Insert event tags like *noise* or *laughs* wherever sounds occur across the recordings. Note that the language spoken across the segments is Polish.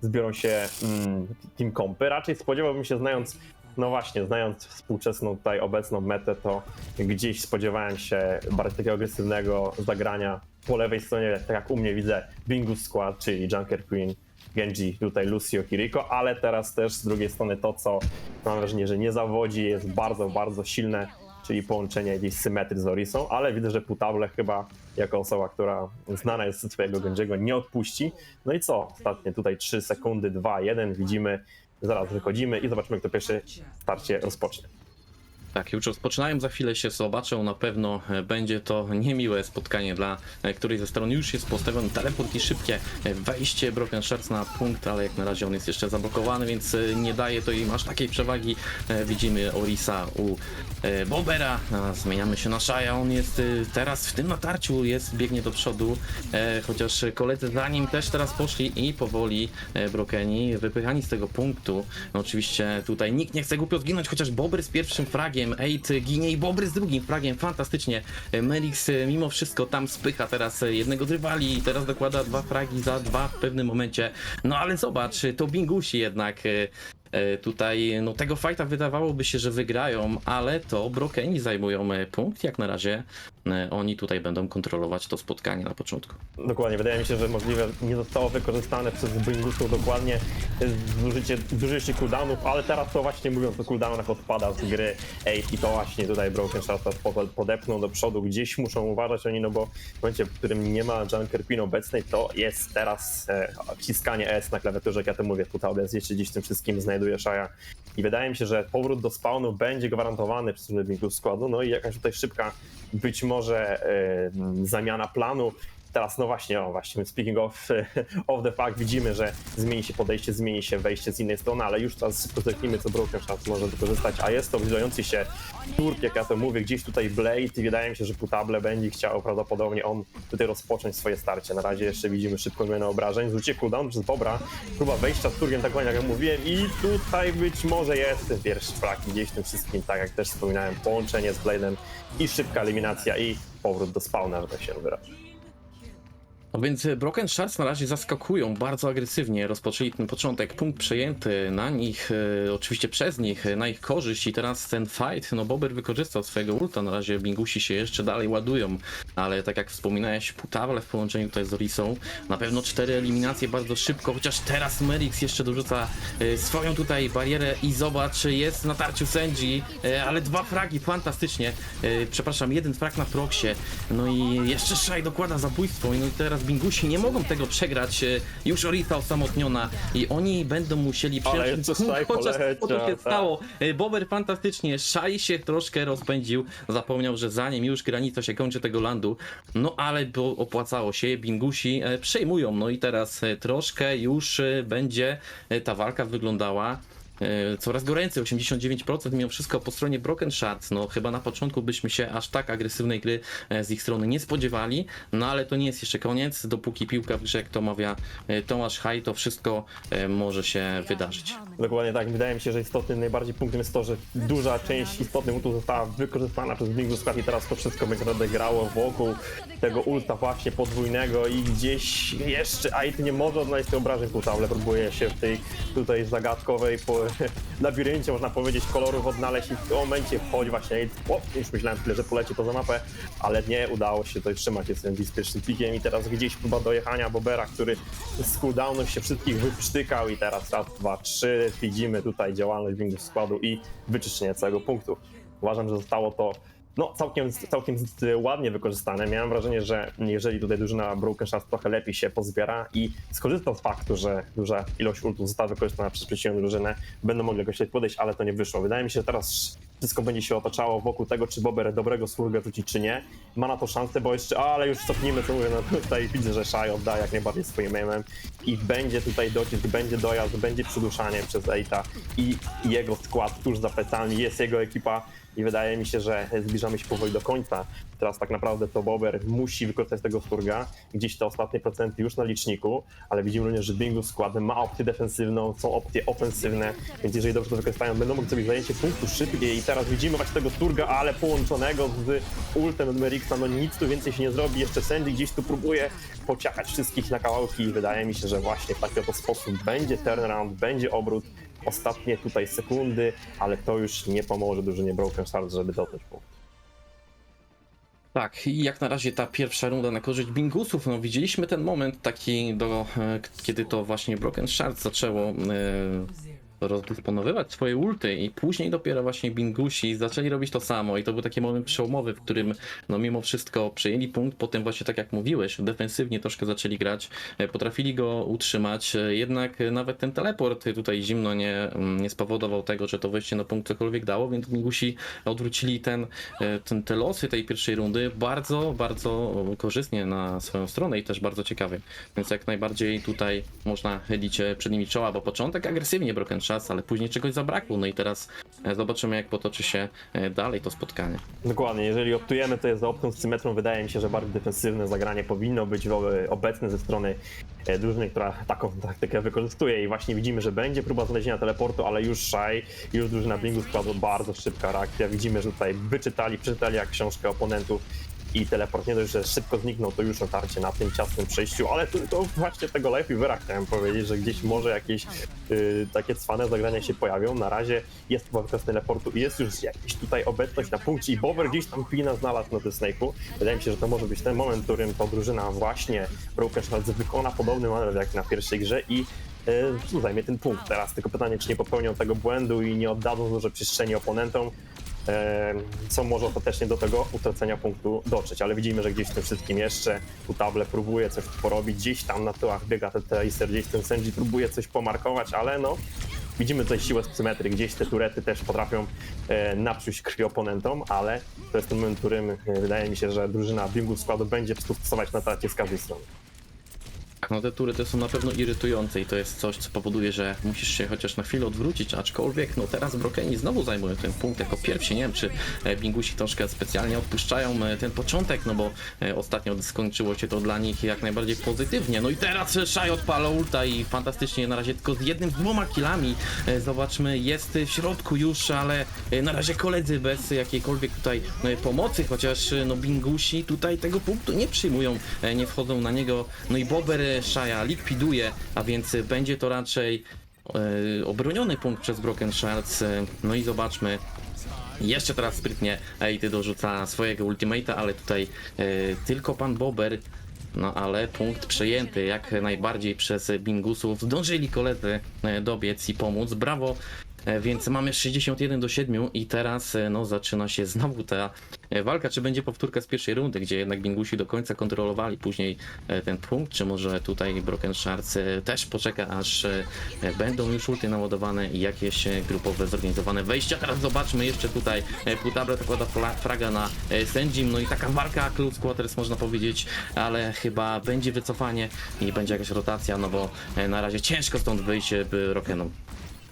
zbiorą się mm, team kompy. Raczej spodziewałbym się, znając, no właśnie, znając współczesną tutaj obecną metę, to gdzieś spodziewałem się bardziej takiego agresywnego zagrania po lewej stronie, tak jak u mnie widzę Bingus Squad, czyli Junker Queen, Genji, tutaj Lucio, Kiriko, ale teraz też z drugiej strony to, co mam wrażenie, że nie zawodzi, jest bardzo, bardzo silne, czyli połączenie jakiejś symetrii z Orisą, ale widzę, że Putable chyba jako osoba, która znana jest ze swojego Genjiego, nie odpuści. No i co? Ostatnie tutaj 3 sekundy, 2, 1, widzimy, zaraz wychodzimy i zobaczymy, kto pierwszy starcie rozpocznie. Tak, już rozpoczynają, za chwilę się zobaczą, na pewno e, będzie to niemiłe spotkanie dla e, której ze stron. Już jest postawiony teleport i szybkie e, wejście Broken Shards na punkt, ale jak na razie on jest jeszcze zablokowany, więc nie daje to im aż takiej przewagi. Widzimy Orisa u Bobera, zmieniamy się na Shaya, on jest teraz w tym natarciu, jest, biegnie do przodu, chociaż koledzy za nim też teraz poszli i powoli Brokeni wypychani z tego punktu. Oczywiście tutaj nikt nie chce głupio zginąć, chociaż Bober z pierwszym fragiem, Ejt ginie i Bobry z drugim fragiem, fantastycznie. Melix e, mimo wszystko tam spycha teraz e, jednego z rywali i teraz dokłada dwa fragi za dwa w pewnym momencie. No ale zobacz, to Bingusi jednak e, tutaj, no tego fighta wydawałoby się, że wygrają, ale to Brokeni zajmują punkt, jak na razie oni tutaj będą kontrolować to spotkanie na początku. Dokładnie, wydaje mi się, że możliwe nie zostało wykorzystane przez Bingusów dokładnie zużycie, zużycie cooldownów, ale teraz to właśnie mówiąc o cooldownach odpada z gry Ej i to właśnie tutaj Broken Shard podepnął do przodu, gdzieś muszą uważać oni, no bo w momencie, w którym nie ma Junker Queen obecnej, to jest teraz e, S na klawiaturze, jak ja to mówię, tutaj jeszcze gdzieś tym wszystkim znajduje Shaya. I wydaje mi się, że powrót do spawnu będzie gwarantowany przez Bingus składu, no i jakaś tutaj szybka być może e, zamiana planu, Teraz, no właśnie, właśnie, speaking of, *laughs* of the fact, widzimy, że zmieni się podejście, zmieni się wejście z innej strony, ale już teraz zerknijmy, co Broken Shard może wykorzystać, a jest to zbliżający się turk, jak ja to mówię, gdzieś tutaj Blade i wydaje mi się, że Putable będzie chciał prawdopodobnie on tutaj rozpocząć swoje starcie. Na razie jeszcze widzimy szybką zmianę obrażeń, zwrócicie cooldown przez Bobra, próba wejścia z turkiem, tak jak ja mówiłem i tutaj być może jest ten pierwszy flag gdzieś w tym wszystkim, tak jak też wspominałem, połączenie z Blade'em i szybka eliminacja i powrót do spawna, żeby się wyrazić. No więc Broken Shards na razie zaskakują bardzo agresywnie. Rozpoczęli ten początek, punkt przejęty na nich, e, oczywiście przez nich, e, na ich korzyść. I teraz ten fight, no Bober wykorzystał swojego ulta, na razie Bingusi się jeszcze dalej ładują, ale tak jak wspominałeś, Putawle w połączeniu tutaj z Orisą, na pewno cztery eliminacje bardzo szybko, chociaż teraz Merix jeszcze dorzuca e, swoją tutaj barierę i zobacz, jest na tarciu Senji, e, ale dwa fragi, fantastycznie, e, przepraszam, jeden frag na Proxie, no i jeszcze Shai dokłada zabójstwo, no i teraz Bingusi nie mogą tego przegrać, e, już Orita osamotniona i oni będą musieli przejąć chociaż co to się tak. stało. E, Bober fantastycznie, Shai się troszkę rozpędził, zapomniał, że zanim już granica się kończy tego landu, no ale bo opłacało się, Bingusi e, przejmują, no i teraz troszkę już będzie ta walka wyglądała coraz goręcej, 89% mimo wszystko po stronie Broken Shards, no chyba na początku byśmy się aż tak agresywnej gry e, z ich strony nie spodziewali, no ale to nie jest jeszcze koniec, dopóki piłka w grze, jak to mawia e, Tomasz Haj, to wszystko e, może się wydarzyć. Dokładnie tak. Wydaje mi się, że istotnym, najbardziej punktem jest to, że duża część istotnych ultów została wykorzystana przez Bingus Squad i teraz to wszystko będzie grało wokół tego ulta właśnie podwójnego i gdzieś jeszcze Ait nie może odnaleźć tych obrażeń tutaj, ale próbuje się w tej tutaj zagadkowej po *laughs* labiryncie, można powiedzieć, kolorów odnaleźć i w tym momencie wchodzi właśnie. O, już myślałem chwilę, że poleci poza mapę, ale nie udało się tutaj trzymać się pierwszym pikiem i teraz gdzieś próba dojechania Bobera, który z cooldownów się wszystkich wyprztykał i teraz raz, dwa, trzy, widzimy tutaj działalność Windows składu i wyczyszczenie całego punktu. Uważam, że zostało to no, całkiem, całkiem ładnie wykorzystane. Miałem wrażenie, że jeżeli tutaj drużyna Broken Shards trochę lepiej się pozbiera i skorzystał z faktu, że duża ilość ultów została wykorzystana przez przeciwną drużynę, będą mogli jakoś podejść, ale to nie wyszło. Wydaje mi się, że teraz wszystko będzie się otaczało wokół tego, czy Bober dobrego sługę rzuci, czy nie. Ma na to szansę, bo jeszcze, ale już cofnijmy, co mówię, no tutaj widzę, że Shai odda jak najbardziej swoim aimem i będzie tutaj docisk, będzie dojazd, będzie przyduszanie przez Eita i jego skład tuż za plecami, jest jego ekipa i wydaje mi się, że zbliżamy się powoli do końca. Teraz tak naprawdę to Bober musi wykorzystać tego Sturga, gdzieś te ostatnie procenty już na liczniku, ale widzimy również, że Bingus skład ma opcję defensywną, są opcje ofensywne, więc jeżeli dobrze to wykorzystają, będą mogli sobie zajęcie punktu szybkie i teraz widzimy właśnie tego Sturga, ale połączonego z ultem od Merixa, no nic tu więcej się nie zrobi, jeszcze Sandy gdzieś tu próbuje pociakać wszystkich na kawałki i wydaje mi się, że właśnie w taki oto sposób będzie turnaround, będzie obrót, ostatnie tutaj sekundy, ale to już nie pomoże drużynie Broken Stars, żeby dotknąć punkt. Tak, i jak na razie ta pierwsza runda na korzyść Bingusów, no widzieliśmy ten moment taki, do, e, kiedy to właśnie Broken Shard zaczęło e, rozdysponowywać swoje ulty i później dopiero właśnie Bingusi zaczęli robić to samo. I to był taki moment przełomowy, w którym no mimo wszystko przejęli punkt, potem właśnie tak jak mówiłeś, defensywnie troszkę zaczęli grać, e, potrafili go utrzymać, e, jednak nawet ten teleport tutaj zimno nie, mm, nie spowodował tego, że to wejście na punkt cokolwiek dało, więc Bingusi odwrócili ten, e, ten, te losy tej pierwszej rundy bardzo, bardzo korzystnie na swoją stronę i też bardzo ciekawie. Więc jak najbardziej tutaj można chylić przed nimi czoła, bo początek agresywnie Broken Chance, ale później czegoś zabrakło. No i teraz e, zobaczymy jak potoczy się e, dalej to spotkanie. Dokładnie, jeżeli optujemy, to jest za opcją z symetrą. Wydaje mi się, że bardziej defensywne zagranie powinno być obecne ze strony e, drużyny, która taką taktykę wykorzystuje i właśnie widzimy, że będzie próba znalezienia teleportu, ale już Shai, już drużyna składła bardzo szybka reakcja. Widzimy, że tutaj wyczytali, przeczytali jak książkę oponentów i teleport nie dość, że szybko zniknął, to już otarcie na tym ciasnym przejściu, ale tu, to właśnie tego live Weavera chciałem powiedzieć, że gdzieś może jakieś y, takie cwane zagrania się pojawią. Na razie jest wykaz teleportu i jest już jakaś tutaj obecność na punkcie i Bower gdzieś tam Pina znalazł na tym snake'u. Wydaje mi się, że to może być ten moment, w którym ta drużyna właśnie Broken Shards wykona podobny manewr jak na pierwszej grze i y, zajmie ten punkt. Teraz tylko pytanie, czy nie popełnią tego błędu i nie oddadzą dużo przestrzeni oponentom, co może ostatecznie do tego utracenia punktu dotrzeć, ale widzimy, że gdzieś w tym wszystkim jeszcze Utable próbuje coś porobić, gdzieś tam na tyłach biega ten Tracer, gdzieś ten Senji próbuje coś pomarkować, ale no widzimy tutaj siłę symetrii, gdzieś te turety też potrafią e, napsuć krwi oponentom, ale to jest ten moment, w którym e, wydaje mi się, że drużyna Bingu składu będzie stosować na tarcie z każdej strony. Tak, no te tury te są na pewno irytujące i to jest coś, co powoduje, że musisz się chociaż na chwilę odwrócić, aczkolwiek no teraz Brokeni znowu zajmują ten punkt jako pierwsi, nie wiem czy e, Bingusi troszkę specjalnie odpuszczają e, ten początek, no bo e, ostatnio skończyło się to dla nich jak najbardziej pozytywnie, no i teraz Shai odpala ulta i fantastycznie na razie tylko z jednym, z dwoma killami, E, zobaczmy, jest w środku już, ale na razie koledzy bez jakiejkolwiek tutaj pomocy, chociaż no Bingusi tutaj tego punktu nie przyjmują, nie wchodzą na niego, no i Bober Shaya likwiduje, a więc będzie to raczej e, obroniony punkt przez Broken Shards, no i zobaczmy, jeszcze teraz sprytnie Ejty dorzuca swojego ultimate'a, ale tutaj e, tylko pan Bober. No ale punkt przejęty jak najbardziej przez Bingusów. Zdążyli koledzy e, dobiec i pomóc. Brawo. E, Więc mamy 61 do 7 i teraz e, no, zaczyna się znowu ta e, walka. Czy będzie powtórka z pierwszej rundy, gdzie jednak Bingusi do końca kontrolowali później ten punkt, czy może tutaj Broken Shards też poczeka, aż będą już ulty naładowane i jakieś grupowe zorganizowane wejścia. Teraz zobaczmy jeszcze tutaj Putable nakłada fla- fraga na Senjim, no i taka walka Close Quarters można powiedzieć, ale chyba będzie wycofanie i będzie jakaś rotacja, no bo na razie ciężko stąd wyjść by Rokenom.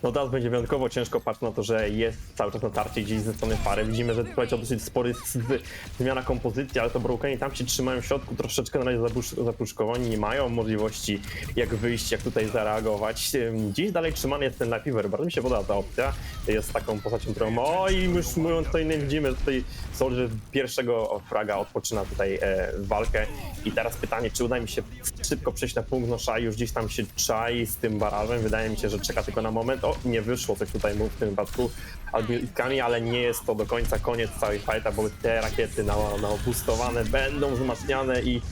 No teraz będzie wyjątkowo ciężko, patrz na to, że jest cały czas natarcie gdzieś ze strony pary. Widzimy, że tutaj dosyć spory zmiana kompozycji, ale to Brokeni tam się trzymają w środku, troszeczkę na razie zapusz- zapuszkowani, nie mają możliwości jak wyjść, jak tutaj zareagować. Gdzieś dalej trzymany jest ten Lapiver, bardzo mi się podoba ta opcja. Jest taką postacią, którą, o i już mówiąc tutaj nie widzimy, że tutaj Soldier pierwszego fraga odpoczyna tutaj e, walkę. I teraz pytanie, czy uda mi się szybko przejść na punkt, no Shai już gdzieś tam się czai z tym barażem, wydaje mi się, że czeka tylko na moment. Nie wyszło coś tutaj mu w tym wypadku. Albitkami, ale nie jest to do końca koniec całej fighta, bo te rakiety na, na obustowane będą wzmacniane i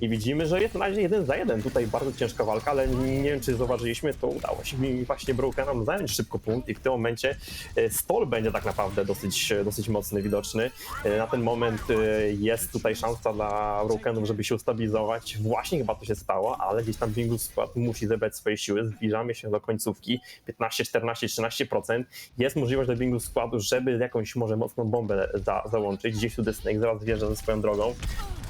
i widzimy, że jest na razie jeden za jeden. Tutaj bardzo ciężka walka, ale nie wiem, czy zauważyliśmy, to udało się mi właśnie Brokenom zająć szybko punkt i w tym momencie e, stol będzie tak naprawdę dosyć, dosyć mocny, widoczny. E, Na ten moment e, jest tutaj szansa dla Brokenów, żeby się ustabilizować. Właśnie chyba to się stało, ale gdzieś tam Bingus skład musi zebrać swoje siły. Zbliżamy się do końcówki. 15, 14, 13%. Jest możliwość dla Bingus składu, żeby jakąś może mocną bombę za, załączyć. Gdzieś tu Snake zaraz wjeżdża ze swoją drogą.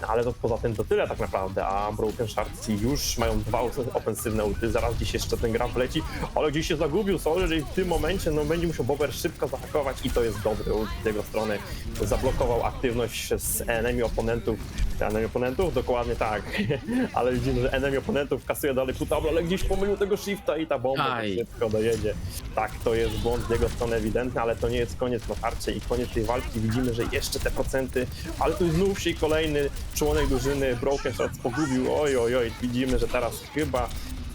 Ale to poza tym to tyle tak naprawdę, a Broken Sharks już mają dwa ofensywne ulty, zaraz gdzieś jeszcze ten gram leci, ale gdzieś się zagubił, sorry, że w tym momencie no będzie musiał Bober szybko zaatakować i to jest dobry ult z jego strony, zablokował aktywność z enemy oponentów, enemy oponentów? Dokładnie tak, *laughs* ale widzimy, że enemy oponentów kasuje dalej putablo, ale gdzieś pomylił tego shifta i ta bomba Aj. szybko dojedzie. Tak, to jest błąd z jego strony ewidentny, ale to nie jest koniec na tarczy i koniec tej walki. Widzimy, że jeszcze te procenty, ale tu znów się kolejny członek drużyny Broken Shots pogubił. Oj, oj, oj, widzimy, że teraz chyba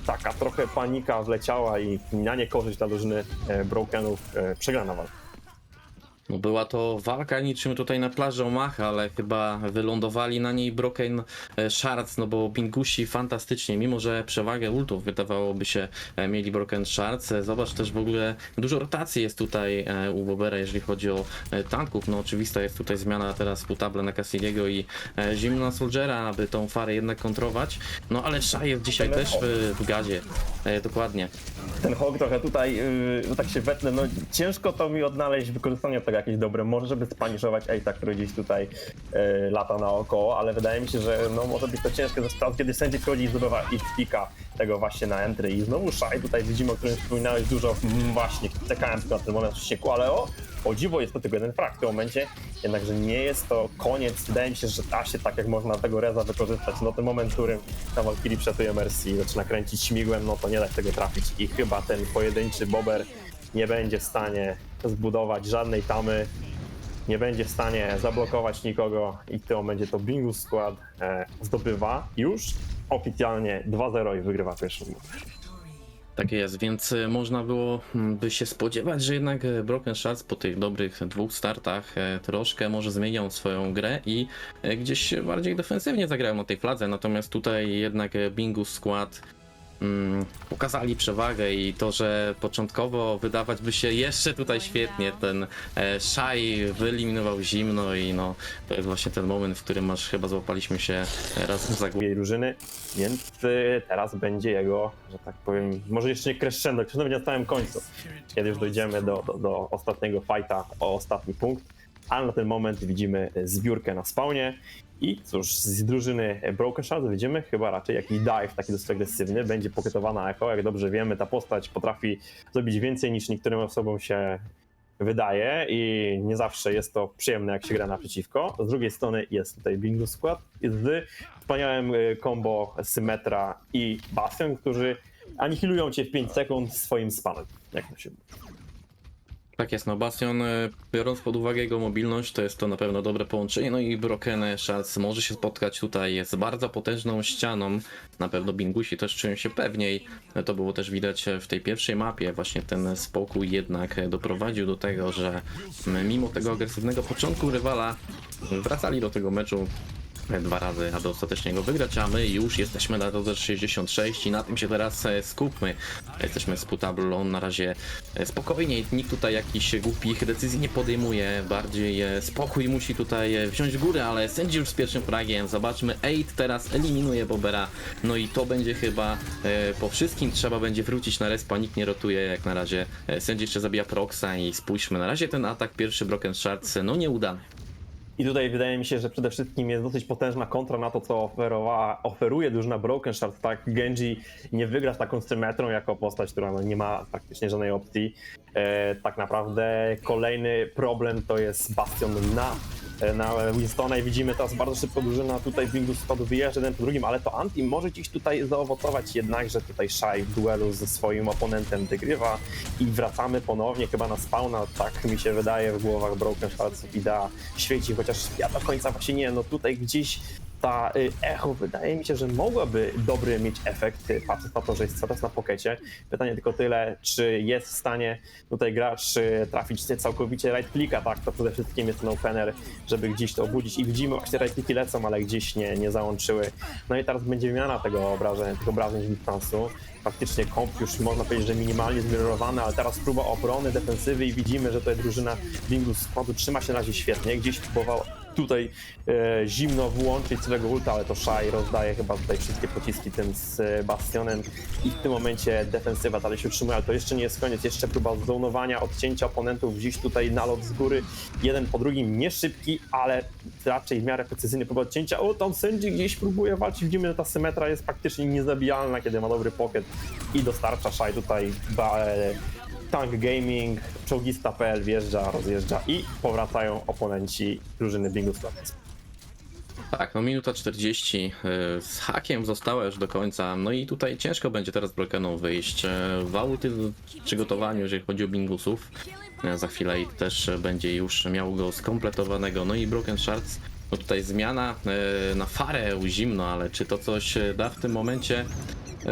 taka trochę panika wleciała i na niekorzyść dla drużyny e, Brokenów e, przegrana walka. No była to walka niczym tutaj na plaży Omaha, ale chyba wylądowali na niej Broken e, Shards, no bo Bingusi fantastycznie, mimo że przewagę ultów wydawałoby się e, mieli Broken Shards. E, Zobacz też w ogóle dużo rotacji jest tutaj u Bobera, jeżeli chodzi o tanków. No oczywista jest tutaj zmiana teraz Putable na Cassidiego i Zimna Soldiera, aby tą farę jednak kontrować. No ale Shai jest dzisiaj też w, w gazie, dokładnie. Ten hog trochę tutaj, yy, no tak się wetnę, no ciężko to mi odnaleźć wykorzystanie tego jakieś dobre, może żeby spaniszować Ejta, który gdzieś tutaj yy, lata naokoło, ale wydaje mi się, że no może być to ciężkie spraw, kiedy sędzia wchodzi i zdobywa ich pika tego właśnie na entry i znowu Shai tutaj widzimy, o którym wspominałeś dużo, mm, właśnie czekałem na ten moment w ścieku, ale o, o dziwo jest to tylko jeden frag w tym momencie, jednakże nie jest to koniec, wydaje mi się, że da się tak jak można tego reza wykorzystać, no ten moment, w którym na Valkyrie przetuje Mercy i zaczyna kręcić śmigłem, no to nie da się tego trafić i chyba ten pojedynczy Bober nie będzie w stanie zbudować żadnej tamy, nie będzie w stanie zablokować nikogo i tym momencie to Bingus skład e, zdobywa już oficjalnie 2-0 i wygrywa pierwszą rundę. Tak jest, więc e, można było by się spodziewać, że jednak e, Broken Shards po tych dobrych dwóch startach e, troszkę może zmienią swoją grę i gdzieś bardziej defensywnie zagrają na tej fladze, natomiast tutaj jednak Bingus skład mm, pokazali przewagę i to, że początkowo wydawać by się jeszcze tutaj świetnie, ten e, Shai wyeliminował zimno i no to jest właśnie ten moment, w którym aż chyba złapaliśmy się razem za głowę. jej drużyny, więc y, teraz będzie jego, że tak powiem, może jeszcze nie crescendo, crescendo będzie na samym końcu, kiedy już dojdziemy do, do, do ostatniego fighta o ostatni punkt, ale na ten moment widzimy zbiórkę na spawnie i cóż, z drużyny Broken Shards widzimy chyba raczej jakiś dive taki dosyć agresywny, będzie pokietowana Echo, jak dobrze wiemy, ta postać potrafi zrobić więcej niż niektórym osobom się wydaje i nie zawsze jest to przyjemne, jak się gra naprzeciwko. Z drugiej strony jest tutaj Bingo Skład z wspaniałym y, combo Symmetra i Bastion, którzy anihilują cię w 5 sekund swoim spamem, jak to się mówi. Tak jest, no Bastion, e, biorąc pod uwagę jego mobilność, to jest to na pewno dobre połączenie, no i Broken Shards może się spotkać tutaj z bardzo potężną ścianą, na pewno Bingusi też czują się pewniej, E, to było też widać w tej pierwszej mapie, właśnie ten spokój jednak e, doprowadził do tego, że mimo tego agresywnego początku rywala wracali do tego meczu dwa razy, aby ostatecznie go wygrać, a my już jesteśmy na drodze 66 i na tym się teraz e, skupmy. Jesteśmy z na razie e, spokojnie, nikt tutaj jakichś głupich decyzji nie podejmuje, bardziej e, spokój musi tutaj wziąć górę, ale sędzi już z pierwszym fragiem, zobaczmy, 8 teraz eliminuje Bobera, no i to będzie chyba po wszystkim, trzeba będzie wrócić na respa, nikt nie rotuje jak na razie, sędzi jeszcze zabija Proxa i spójrzmy, na razie ten atak pierwszy Broken Shards, no nieudany. I tutaj wydaje mi się, że przede wszystkim jest dosyć potężna kontra na to, co oferowała, oferuje drużyna Broken Shards. Tak, Genji nie wygra z taką symmetrą jako postać, która no, nie ma praktycznie żadnej opcji. E, tak naprawdę kolejny problem to jest Bastion na, na Winstona i widzimy teraz bardzo szybko drużyna tutaj Bingus składu wyjeżdża jeden po drugim, ale to Anti może dziś tutaj zaowocować jednakże tutaj Shai w duelu ze swoim oponentem wygrywa i wracamy ponownie chyba na spawna, tak mi się wydaje w głowach Broken Shardsów idea świeci, chociaż ja do końca właśnie nie, no tutaj gdzieś ta y, echo wydaje mi się, że mogłaby dobry mieć efekt, y, patrząc na to, że jest czas na pokecie. Pytanie tylko tyle, czy jest w stanie tutaj gracz y, trafić całkowicie right clicka, tak, to przede wszystkim jest ten opener, żeby gdzieś to obudzić i widzimy właśnie right clicki lecą, ale gdzieś nie, nie załączyły. No i teraz będzie wymiana tego obrażeń, tych obrażeń z dystansu. Faktycznie komp już można powiedzieć, że minimalnie zmirrorowany, ale teraz próba obrony, defensywy i widzimy, że tutaj drużyna Bingus składu trzyma się na razie świetnie. Gdzieś próbował tutaj e, zimno włączyć swojego ulta, ale to Shai rozdaje chyba tutaj wszystkie pociski tym z e, Bastionem. I w tym momencie defensywa dalej się utrzymuje, ale to jeszcze nie jest koniec, jeszcze próba zonowania, odcięcia oponentów, gdzieś tutaj nalot z góry, jeden po drugim, nie szybki, ale raczej w miarę precyzyjny próba odcięcia, o tam Sędzi gdzieś próbuje walczyć, widzimy, że ta symetra jest praktycznie niezabijalna, kiedy ma dobry pocket i dostarcza Shai tutaj ba, Tank Gaming, czołgista.pl wjeżdża, rozjeżdża i powracają oponenci drużyny Bingus. Tak, no minuta 40 y, z hakiem została już do końca. No i tutaj ciężko będzie teraz Brokeną wyjść. Y, w przygotowaniu, jeżeli chodzi o Bingusów. Y, Za chwilę i też będzie już miał go skompletowanego. No i Broken Shards, no tutaj zmiana na farę zimno, ale czy to coś da w tym momencie? E,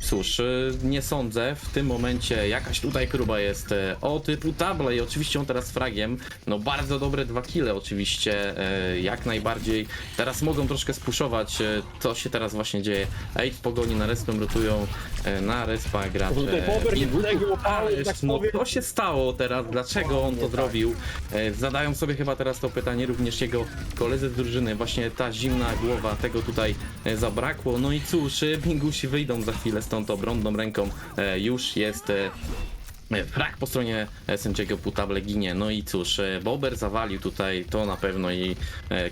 Cóż, e, nie sądzę. W tym momencie jakaś tutaj próba jest e, o typu table i oczywiście on teraz fragiem. No bardzo dobre dwa kile oczywiście, jak najbardziej. Teraz mogą troszkę spuszować, co się teraz właśnie dzieje. Ej, w pogoni na respem rotują na respa gracze. Ależ, tak no co się stało teraz? Dlaczego on to tak. zrobił? Zadają sobie chyba teraz to pytanie również jego koledzy z drużyny. Właśnie ta zimna głowa, tego tutaj zabrakło. No i cóż, Bingusi wyjdą za chwilę stąd obronną ręką. E, Już jest e, e, Frak po stronie sędziego Putable ginie. No i cóż, Bober zawalił tutaj, to na pewno i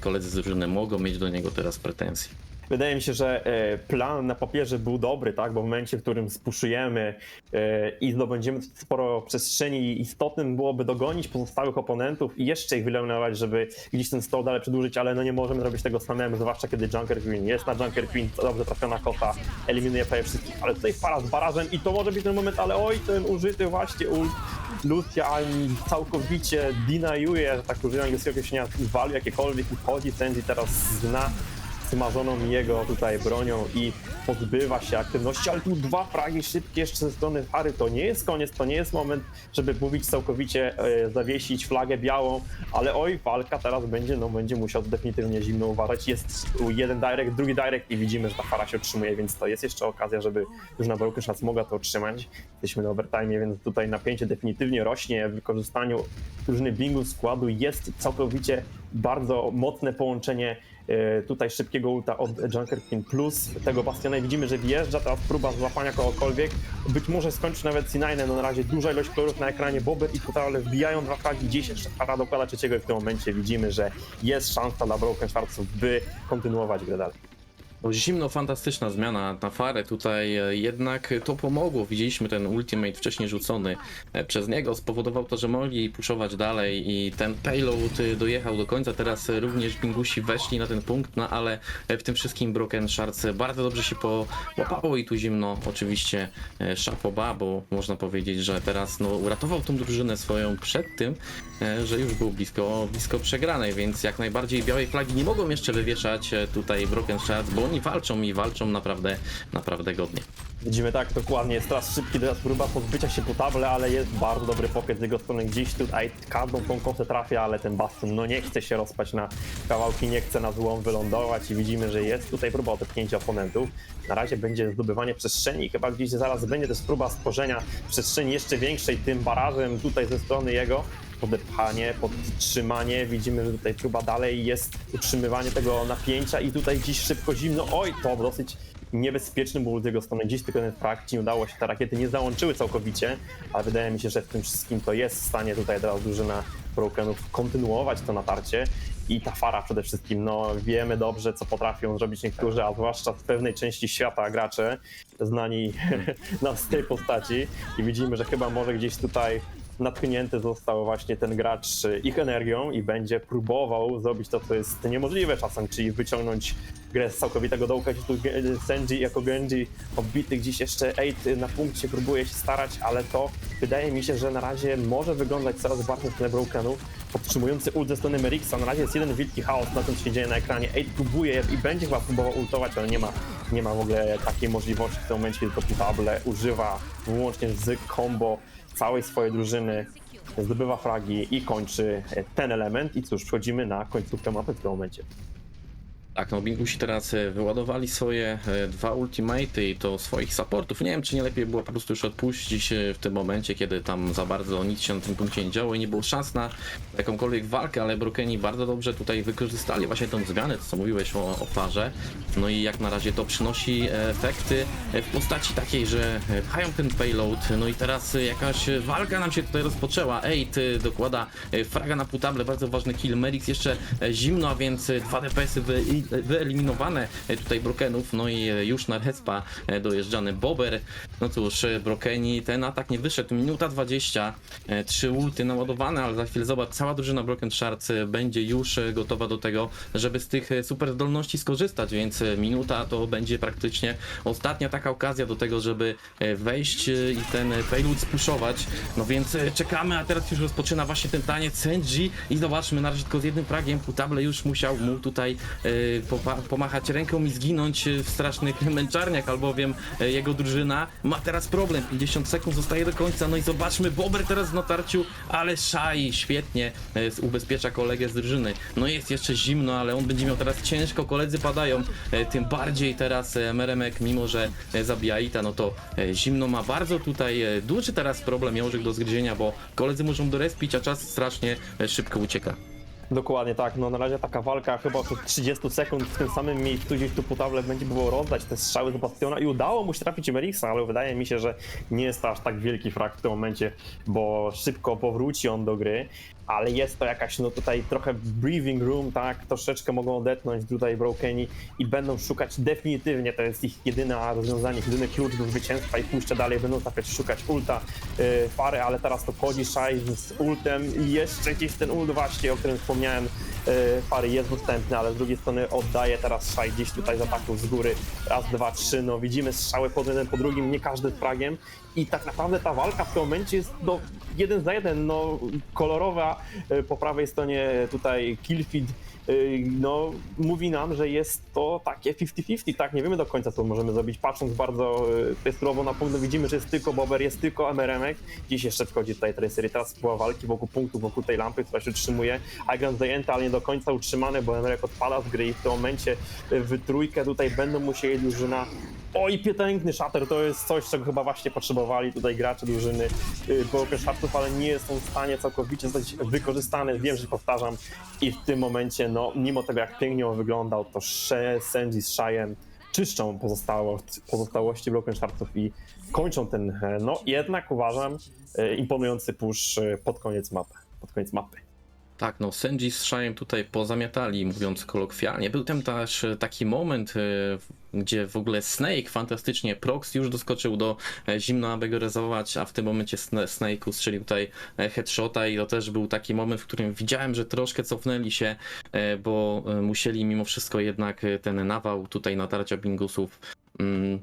koledzy z drużyny mogą mieć do niego teraz pretensje. Wydaje mi się, że e, plan na papierze był dobry, tak? Bo w momencie, w którym spuszujemy e, i zdobędziemy sporo przestrzeni, istotnym byłoby dogonić pozostałych oponentów i jeszcze ich wyeliminować, żeby gdzieś ten stoł dalej przedłużyć, ale no nie możemy robić tego samemu, zwłaszcza kiedy Junker Queen jest na Junker Queen, dobrze trafiona kota, eliminuje prawie wszystkich, ale tutaj para z barażem i to może być ten moment, ale oj, ten użyty właśnie ult Lucian całkowicie deniuje, że tak użyłem angielskiego określenia, value jakiekolwiek i wchodzi, Sandy teraz zna smażoną jego tutaj bronią i pozbywa się aktywności, ale tu dwa fragi szybkie jeszcze ze strony Fary, to nie jest koniec, to nie jest moment, żeby mówić całkowicie, e, zawiesić flagę białą, ale oj, walka teraz będzie, no będzie musiał definitywnie zimno uważać, jest jeden direct, drugi direct i widzimy, że ta Fara się utrzymuje, więc to jest jeszcze okazja, żeby już na Shots mogła to utrzymać, jesteśmy na overtime, więc tutaj napięcie definitywnie rośnie w wykorzystaniu drużyny Bingu składu, jest całkowicie bardzo mocne połączenie tutaj szybkiego ulta od Junker King plus tego Bastiona i widzimy, że wjeżdża teraz próba złapania kogokolwiek. Być może skończy nawet C9, no na razie duża ilość kolorów na ekranie, Bober i tutaj ale wbijają dwa fragi, gdzieś jeszcze para dokłada trzeciego i w tym momencie widzimy, że jest szansa dla Broken Schwarzów, by kontynuować grę dalej. No, Zimno fantastyczna zmiana na farę tutaj e, jednak to pomogło. Widzieliśmy ten ultimate wcześniej rzucony e, przez niego, spowodował to, że mogli puszować dalej i ten payload e, dojechał do końca. Teraz również Bingusi weszli na ten punkt, no ale w tym wszystkim Broken Shards bardzo dobrze się połapało i tu zimno oczywiście szapoba, bo można powiedzieć, że teraz no, uratował tą drużynę swoją przed tym, że już był blisko, blisko przegranej, więc jak najbardziej białej flagi nie mogą jeszcze wywieszać tutaj Broken Shards, bo oni walczą i walczą naprawdę, naprawdę godnie. Widzimy tak, dokładnie, jest teraz szybki teraz próba pozbycia się po table, ale jest bardzo dobry pokiet z jego strony gdzieś tutaj każdą tą kosę trafia, ale ten Bastion no nie chce się rozpać na kawałki, nie chce na złą wylądować i widzimy, że jest tutaj próba odepchnięcia oponentów. Na razie będzie zdobywanie przestrzeni chyba gdzieś zaraz będzie też próba stworzenia przestrzeni jeszcze większej tym barażem tutaj ze strony jego. Podepchanie, podtrzymanie, widzimy, że tutaj próba dalej jest utrzymywanie tego napięcia i tutaj dziś szybko zimno, oj to dosyć niebezpieczny był z jego strony. Gdzieś tylko ten frag, nie udało się, te rakiety nie załączyły całkowicie, ale wydaje mi się, że w tym wszystkim to jest w stanie tutaj teraz drużyna Brokenów kontynuować to natarcie. I ta fara przede wszystkim, no wiemy dobrze co potrafią zrobić niektórzy, a zwłaszcza z pewnej części świata gracze, znani *laughs* nas z tej postaci. I widzimy, że chyba może gdzieś tutaj natchnięty został właśnie ten gracz y, ich energią i będzie próbował zrobić to, co jest niemożliwe czasem, czyli wyciągnąć grę z całkowitego dołka. Tu Ge- Senji jako Genji odbity gdzieś jeszcze 8 na punkcie próbuje się starać, ale to wydaje mi się, że na razie może wyglądać coraz bardziej w stronę Brokenów. Podtrzymujący ult ze strony Merixa, na razie jest jeden wielki chaos na tym, co się dzieje na ekranie. 8 próbuje i będzie chyba próbował ultować, ale nie ma, nie ma w ogóle takiej możliwości w tym momencie, tylko Putable używa wyłącznie z combo całej swojej drużyny, zdobywa fragi i kończy ten element. I cóż, przechodzimy na końcówkę mapy w tym momencie. Tak, no Bingusi teraz e, wyładowali swoje e, dwa ultimaty i to swoich supportów. Nie wiem, czy nie lepiej było po prostu już odpuścić e, w tym momencie, kiedy tam za bardzo nic się na tym punkcie nie działo i nie było szans na jakąkolwiek walkę, ale Brokeni bardzo dobrze tutaj wykorzystali właśnie tą zmianę, co mówiłeś o, o parze. No i jak na razie to przynosi efekty w postaci takiej, że pchają ten payload, no i teraz jakaś walka nam się tutaj rozpoczęła. Ty dokłada fraga na putable, bardzo ważny kill. Merix jeszcze zimno, a więc dwa DPS-y wyeliminowane e, tutaj Brokenów, no i e, już na respa e, dojeżdżany Bober. No cóż, Brokeni, ten atak nie wyszedł, minuta 20, e, trzy ulty naładowane, ale za chwilę zobacz, cała drużyna Broken Shards będzie już gotowa do tego, żeby z tych super zdolności skorzystać, więc minuta to będzie praktycznie ostatnia taka okazja do tego, żeby wejść i ten payload spuszować. No więc czekamy, a teraz już rozpoczyna właśnie ten taniec Senji i zobaczmy, na razie tylko z jednym fragiem Putable już musiał mu tutaj pomachać ręką i zginąć e, w strasznych *laughs* męczarniach, albowiem e, jego drużyna ma teraz problem. 50 sekund zostaje do końca, no i zobaczmy, Bober teraz w natarciu, ale Shai świetnie e, ubezpiecza kolegę z drużyny. No jest jeszcze zimno, ale on będzie miał teraz ciężko, koledzy padają, tym bardziej teraz Meremek, mimo że zabija Ita, no to zimno ma bardzo tutaj duży teraz problem jążek do zgryzienia, bo koledzy muszą dorespić, a czas strasznie szybko ucieka. Dokładnie tak, no na razie taka walka chyba od 30 sekund w tym samym miejscu gdzieś tu Putable będzie było rozdać te strzały z Bastiona i udało mu się trafić Merixa, ale wydaje mi się, że nie jest to aż tak wielki frag w tym momencie, bo szybko powróci on do gry, ale jest to jakaś no tutaj trochę breathing room, tak, troszeczkę mogą odetchnąć tutaj Brokeni i będą szukać definitywnie, to jest ich jedyne rozwiązanie, jedyny klucz do zwycięstwa i pójście dalej, będą tak szukać ulta y, Fary, ale teraz to Kodzi Shai z ultem i jeszcze gdzieś ten ult właśnie, o którym wspomniałem, y, Fary jest dostępny, ale z drugiej strony oddaje teraz Shai gdzieś tutaj z ataku z góry, raz, dwa, trzy, no widzimy strzały pod jeden po drugim, nie każdy z fragiem i tak naprawdę ta walka w tym momencie jest no, jeden za jeden, no kolorowa y, po prawej stronie tutaj killfeed no, mówi nam, że jest to takie 50-50, tak? Nie wiemy do końca, co możemy zrobić. Patrząc bardzo y, tutaj surowo na punkt, widzimy, że jest tylko Bober, jest tylko MRM-ek. Dziś jeszcze wchodzi tutaj Tracery. Teraz była walki wokół punktu, wokół tej lampy, która się utrzymuje. Highground zajęty, ale nie do końca utrzymany, bo MRM odpada z gry i w tym momencie y, w trójkę tutaj będą musieli drużyna Oj, piękny szater, to jest coś, czego chyba właśnie potrzebowali tutaj gracze drużyny y, Broken Sharpsów, ale nie jest on w stanie całkowicie zostać wykorzystany, wiem, że powtarzam i w tym momencie, no, mimo tego jak pięknie on wyglądał, to She, Senji z Shajem czyszczą pozostało, pozostałości Broken Sharpsów i kończą ten, e, no, jednak uważam, e, imponujący push e, pod koniec mapy, pod koniec mapy. Tak, no Senji z Shajem tutaj pozamiatali, mówiąc kolokwialnie. Był tam też taki moment, gdzie w ogóle Snake fantastycznie, Prox już doskoczył do e, zimna, aby go rezować, a w tym momencie Sna- Snake ustrzelił tutaj e, headshota i to też był taki moment, w którym widziałem, że troszkę cofnęli się, e, bo musieli mimo wszystko jednak ten nawał tutaj natarcia bingusów mm,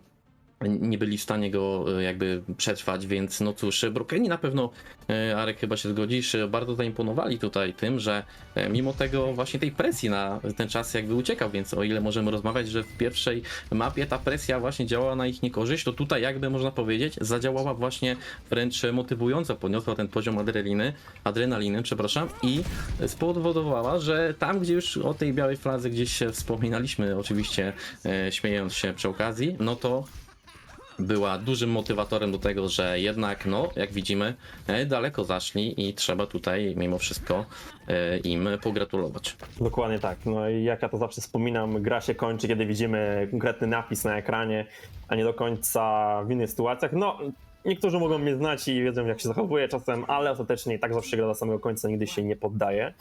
nie byli w stanie go e, jakby przetrwać, więc no cóż, Brokeni na pewno, e, Arek chyba się zgodzisz, bardzo zaimponowali tutaj tym, że e, mimo tego właśnie tej presji na ten czas jakby uciekał, więc o ile możemy rozmawiać, że w pierwszej mapie ta presja właśnie działała na ich niekorzyść, to tutaj jakby można powiedzieć zadziałała właśnie wręcz motywująco, podniosła ten poziom adrenaliny, adrenaliny, przepraszam, i spowodowała, że tam gdzie już o tej białej fladze gdzieś wspominaliśmy, oczywiście śmiejąc się przy okazji, no to była dużym motywatorem do tego, że jednak, no, jak widzimy, e, daleko zaszli i trzeba tutaj mimo wszystko e, im pogratulować. Dokładnie tak. No i jak ja to zawsze wspominam, gra się kończy, kiedy widzimy konkretny napis na ekranie, a nie do końca w innych sytuacjach. No, niektórzy mogą mnie znać i wiedzą, jak się zachowuję czasem, ale ostatecznie i tak zawsze gra do samego końca, nigdy się nie poddaje.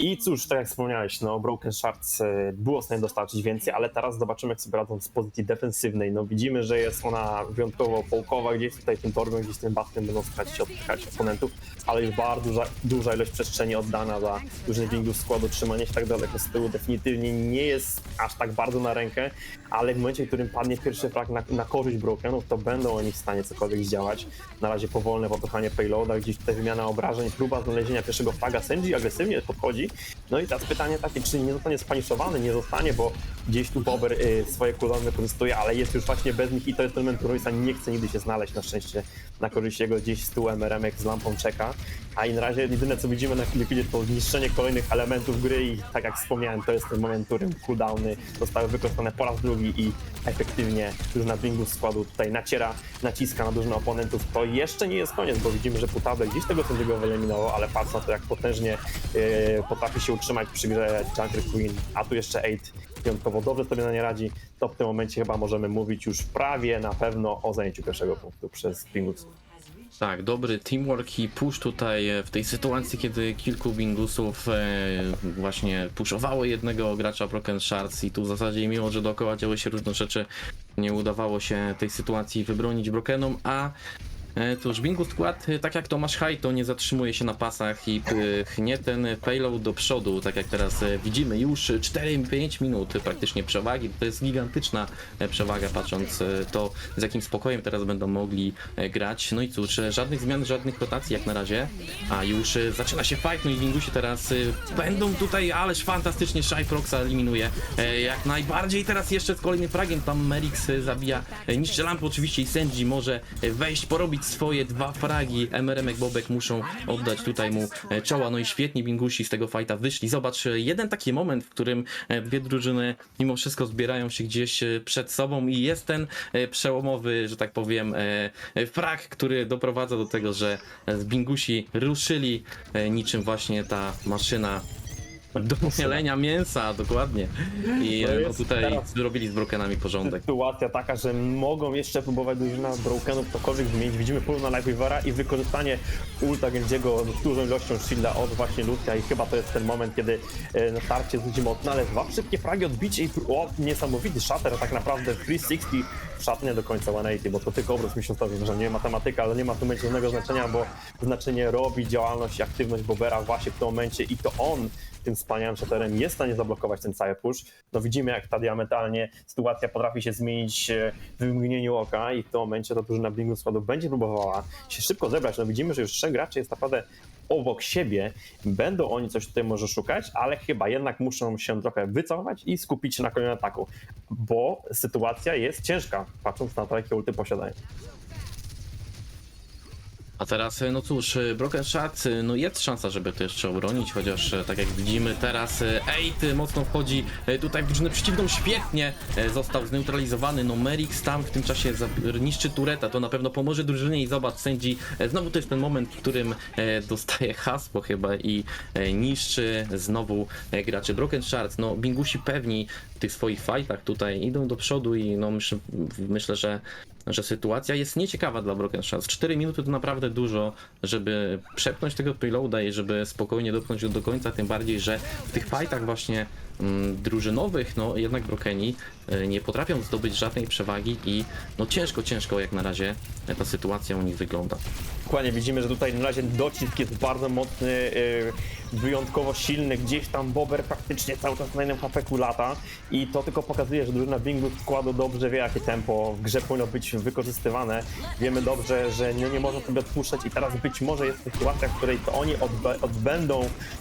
I cóż, tak jak wspomniałeś, no Broken Shards e, było w stanie dostarczyć więcej, ale teraz zobaczymy, jak sobie radzą z pozycji defensywnej. No widzimy, że jest ona wyjątkowo połkowa, gdzieś tutaj tym torbem, gdzieś tym bastem będą starać się odpychać oponentów, ale już bardzo duża, duża ilość przestrzeni oddana za różnych wingów składu, trzymanie się tak daleko z tyłu definitywnie nie jest aż tak bardzo na rękę, ale w momencie, w którym padnie pierwszy frag na, na korzyść Brokenów, to będą oni w stanie cokolwiek gdzieś działać. Na razie powolne popychanie payloada, gdzieś tutaj wymiana obrażeń, próba znalezienia pierwszego fraga. Senji agresywnie podchodzi. No i teraz pytanie takie, czy nie zostanie spaniszowany? Nie zostanie, bo gdzieś tu Bober y, swoje cooldowny wykorzystuje, ale jest już właśnie bez nich i to jest ten moment, który nie chce nigdy się znaleźć. Na szczęście na korzyść jego gdzieś z tyłu MRM z lampą czeka. A i na razie jedyne co widzimy na Liquidzie to zniszczenie kolejnych elementów gry i tak jak wspomniałem, to jest ten moment, w którym cooldowny zostały wykorzystane po raz drugi i efektywnie drużyna Bingu z składu tutaj naciera, naciska na drużynę oponentów. To jeszcze nie jest koniec, bo widzimy, że Putable gdzieś tego sędziego wyeliminował, ale patrz na to jak potężnie yy, potrafi się utrzymać przy grze Junker Queen, a tu jeszcze 8 wyjątkowo dobrze sobie na nie radzi, to w tym momencie chyba możemy mówić już prawie na pewno o zajęciu pierwszego punktu przez Bingusów. Tak, dobry teamwork i push tutaj e, w tej sytuacji, kiedy kilku bingusów e, właśnie puszowało jednego gracza Broken Shards i tu w zasadzie mimo, że dookoła działy się różne rzeczy, nie udawało się tej sytuacji wybronić Brokenom, a Cóż, Bingu skład, e, tak jak Tomasz Hajto, nie zatrzymuje się na pasach i pchnie ten payload do przodu, tak jak teraz e, widzimy, już 4-5 minut praktycznie przewagi. To jest gigantyczna e, przewaga, patrząc e, to, z jakim spokojem teraz będą mogli e, grać. No i cóż, e, żadnych zmian, żadnych rotacji jak na razie, a już e, zaczyna się fight, no i Bingusi teraz e, będą tutaj, ależ fantastycznie Shyproxa eliminuje. E, Jak najbardziej teraz jeszcze z kolejnym fragiem, tam Merix e, zabija, e, niszczy lampę oczywiście i Senji może e, wejść, porobić swoje dwa fragi. MRM Bobek muszą oddać tutaj mu e, czoła, no i świetnie Bingusi z tego fighta wyszli. Zobacz, e, jeden taki moment, w którym e, dwie drużyny mimo wszystko zbierają się gdzieś przed sobą i jest ten przełomowy, że tak powiem, frag, który doprowadza do tego, że Bingusi ruszyli niczym właśnie ta maszyna do *laughs* mielenia mięsa, dokładnie. I To e, no jest tutaj teraz- zrobili z Brokenami porządek. Sytuacja taka, że mogą jeszcze próbować drużyna Brokenów cokolwiek zmienić. Widzimy wpływ na Lightweavera i wykorzystanie ulta Genjiego z dużą ilością shielda od właśnie Lucia i chyba to jest ten moment, kiedy e, na starcie widzimy odnaleźć dwa szybkie fragi, odbicie i o, niesamowity shatter, tak naprawdę 360 szat nie do końca 180, bo to tylko obraz miesiącowy, że nie matematyka, ale nie ma w tym momencie żadnego znaczenia, bo znaczenie robi działalność i aktywność Bobera właśnie w tym momencie i to on tym wspaniałym shatterem jest w stanie zablokować ten cały push. No widzimy, jak ta diametralnie sytuacja potrafi się zmienić e, w mgnieniu oka i w tym momencie ta drużyna Bingu składu będzie próbowała się szybko zebrać. No widzimy, że już trzech graczy jest naprawdę obok siebie. Będą oni coś tutaj może szukać, ale chyba jednak muszą się trochę wycofać i skupić się na kolejnym ataku, bo sytuacja jest ciężka, patrząc na to, jakie ulty posiadają. A teraz, e, no cóż, e, Broken Shot, e, no jest szansa, żeby to jeszcze obronić, chociaż tak jak widzimy teraz Eight mocno wchodzi tutaj w drużynę przeciwną, świetnie został zneutralizowany, no Merix tam w tym czasie za- niszczy Tureta, to na pewno pomoże drużynie i zobacz, sędzi, znowu to jest ten moment, w którym dostaje hasło chyba i niszczy znowu graczy. Broken Shards, no Bingusi pewni w tych swoich fightach tutaj idą do przodu i no myślę, myślę że że sytuacja jest nieciekawa dla Broken Shards. 4 minuty to naprawdę dużo, żeby przepchnąć tego payloada i żeby spokojnie dopchnąć go do końca, tym bardziej, że w tych fightach właśnie drużynowych, no jednak Brokeni y, nie potrafią zdobyć żadnej przewagi i no ciężko, ciężko jak na razie ta sytuacja u nich wygląda. Dokładnie, widzimy, że tutaj na razie docisk jest bardzo mocny, yy, wyjątkowo silny, gdzieś tam Bober praktycznie cały czas na jednym hapeku lata i to tylko pokazuje, że drużyna Bingu składu dobrze wie, jakie tempo w grze powinno być wykorzystywane. Wiemy dobrze, że nie, nie można sobie odpuszczać i teraz być może jest sytuacja, w której to oni odbę- odbędą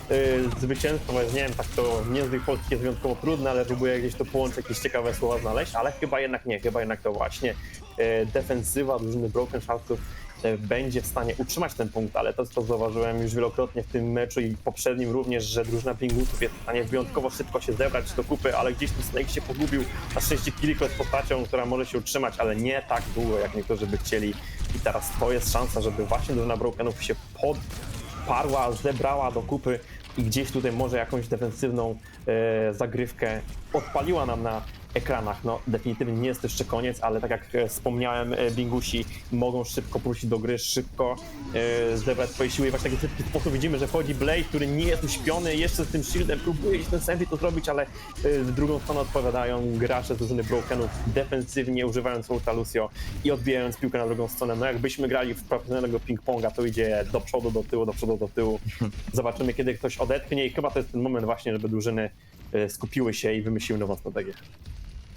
yy, zwycięstwo, nie wiem, tak to polski jest wyjątkowo trudny, ale próbuję gdzieś to połączyć, jakieś ciekawe słowa znaleźć, ale chyba jednak nie, chyba jednak to właśnie yy, defensywa drużyny Broken Shardsów e, będzie w stanie utrzymać ten punkt, ale to, co zauważyłem już wielokrotnie w tym meczu i poprzednim również, że drużyna Pingutów jest w stanie wyjątkowo szybko się zebrać do kupy, ale gdzieś tu Snake się pogubił. Na szczęście Kiriko jest postacią, która może się utrzymać, ale nie tak długo, jak niektórzy by chcieli. I teraz to jest szansa, żeby właśnie drużyna Brokenów się podparła, zebrała do kupy i gdzieś tutaj może jakąś defensywną e, zagrywkę odpaliła nam na ekranach. No, definitywnie nie jest to jeszcze koniec, ale tak jak e, wspomniałem, e, Bingusi mogą szybko pójść do gry, szybko e, zebrać swoje siły i właśnie w taki sposób widzimy, że wchodzi Blade, który nie jest uśpiony, jeszcze z tym shieldem próbuje się ten Sentry to zrobić, ale e, w drugą stronę odpowiadają gracze z drużyny Brokenów defensywnie, używając ulta Lucio i odbijając piłkę na drugą stronę. No jakbyśmy grali w profesjonalnego ping-ponga, to idzie do przodu, do tyłu, do przodu, do tyłu. Zobaczymy, kiedy ktoś odetchnie i chyba to jest ten moment właśnie, żeby drużyny skupiły się i wymyśliły nową strategię.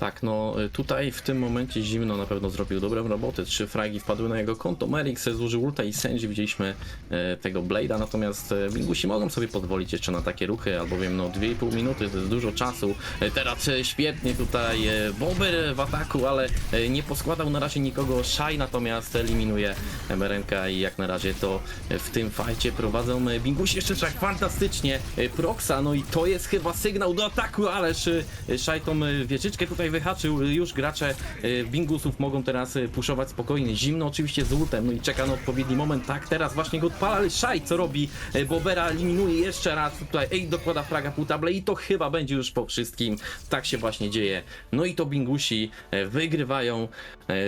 Tak, no y, tutaj w tym momencie zimno na pewno zrobił dobrą robotę. Trzy fragi wpadły na jego konto. Merix zużył ulta i sędzi widzieliśmy e, tego Blade'a, natomiast e, mogą sobie pozwolić jeszcze na takie ruchy, albowiem no 2,5 minuty to jest dużo czasu. E, teraz e, świetnie tutaj e, w ataku, ale e, nie poskładał na razie nikogo. Shai natomiast eliminuje Merenka i jak na razie to e, w tym fajcie prowadzą e, Bingusi jeszcze tak fantastycznie e, Proxa, no i to jest chyba sygnał do ataku, ależ e, Shai tą e, wieżyczkę tutaj wyhaczył, już gracze e, Bingusów mogą teraz e, puszować spokojnie, zimno oczywiście z ultem, no i czeka na odpowiedni moment, tak, teraz właśnie go odpala, ale Shai co robi? E, Bobera eliminuje jeszcze raz, tutaj. Ej dokłada fraga pół table i to chyba będzie już po wszystkim, tak się właśnie dzieje, no i to Bingusi wygrywają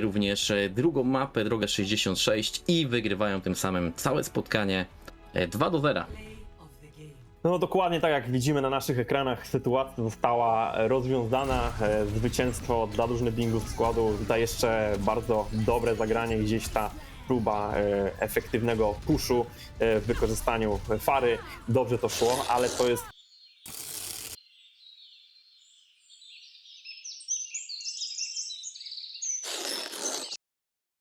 również drugą mapę, drogę 66 i wygrywają tym samym całe spotkanie e, 2 do 0. No dokładnie tak jak widzimy na naszych ekranach, sytuacja została rozwiązana. E, Zwycięstwo dla drużyny składu. Tutaj jeszcze bardzo dobre zagranie, gdzieś ta próba e, efektywnego puszu e, w wykorzystaniu fary. Dobrze to szło, ale to jest